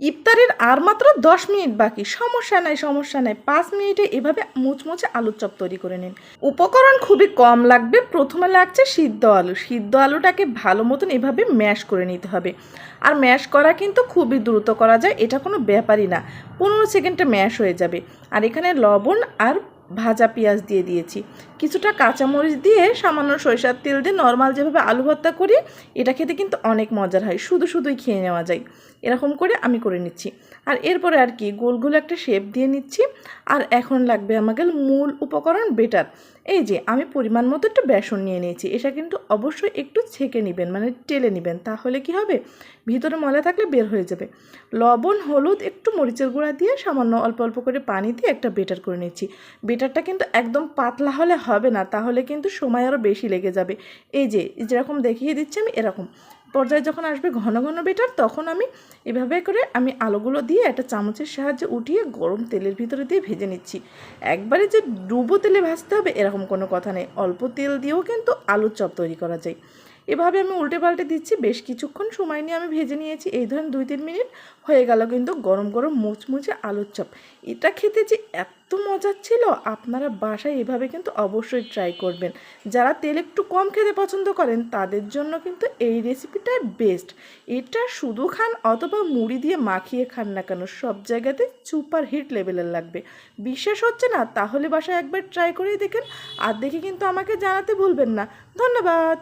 ইফতারের আর মাত্র দশ মিনিট বাকি। সমস্যা নাই সমস্যা নাই। পাঁচ মিনিটে এভাবে মুচমুচে আলুর চপ তৈরি করে নিন। উপকরণ খুবই কম লাগবে। প্রথমে লাগছে সিদ্ধ আলু। সিদ্ধ আলুটাকে ভালো মতন এভাবে ম্যাশ করে নিতে হবে। আর ম্যাশ করা কিন্তু খুবই দ্রুত করা যায়, এটা কোনো ব্যাপারই না। পনেরো সেকেন্ডে ম্যাশ হয়ে যাবে। আর এখানে লবণ আর ভাজা পেঁয়াজ দিয়ে দিয়েছি। কিছুটা কাঁচামরিচ দিয়ে সামান্য সরিষার তেল দিয়ে নর্মাল যেভাবে আলু ভর্তা করি, এটা খেতে কিন্তু অনেক মজার হয়। শুধু শুধুই খেয়ে নেওয়া যায়। এরকম করে আমি করে নিচ্ছি। আর এরপরে আর কি গোল গোল একটা শেপ দিয়ে নিচ্ছি। আর এখন লাগবে আমাকে মূল উপকরণ বেটার এই যে, আমি পরিমাণ মতো একটু বেসন নিয়ে নিয়েছি। এটা কিন্তু অবশ্যই একটু ছেঁকে নেবেন মানে টেলে নেবেন, তাহলে কি হবে? ভিতরে ময়লা থাকলে বের হয়ে যাবে। লবণ, হলুদ, একটু মরিচের গুঁড়া দিয়ে সামান্য অল্প অল্প করে পানি দিয়ে একটা বেটার করে নিচ্ছি। বেটারটা কিন্তু একদম পাতলা হলে হবে না, তাহলে কিন্তু সময় আরও বেশি লেগে যাবে। এই যে, যেরকম দেখিয়ে দিচ্ছি আমি এরকম। পর্যায়ে যখন আসবে ঘন ঘন বেটার, তখন আমি এভাবে করে আমি আলোগুলো দিয়ে একটা চামচের সাহায্যে উঠিয়ে গরম তেলের ভিতরে দিয়ে ভেজে নিচ্ছি। একবারে যে ডুবো তেলে ভাজতে হবে এরকম কোনো কথা নেই। অল্প তেল দিয়েও কিন্তু আলুর চপ তৈরি করা যায়। এভাবে আমি উল্টে পাল্টে দিচ্ছি। বেশ কিছুক্ষণ সময় নিয়ে আমি ভেজে নিয়েছি। এই ধরেন দুই তিন মিনিট হয়ে গেল কিন্তু গরম গরম মুচমুচে আলুর চপ। এটা খেতে যে এত মজার ছিল, আপনারা বাসায় এভাবে কিন্তু অবশ্যই ট্রাই করবেন। যারা তেল একটু কম খেতে পছন্দ করেন, তাদের জন্য কিন্তু এই রেসিপিটাই বেস্ট এটা শুধু খান অথবা মুড়ি দিয়ে মাখিয়ে খান না কেন, সব জায়গাতে সুপার হিট লেভেলের লাগবে। বিশ্বাস হচ্ছে না? তাহলে বাসায় একবার ট্রাই করেই দেখেন। আর দেখে কিন্তু আমাকে জানাতে ভুলবেন না। ধন্যবাদ!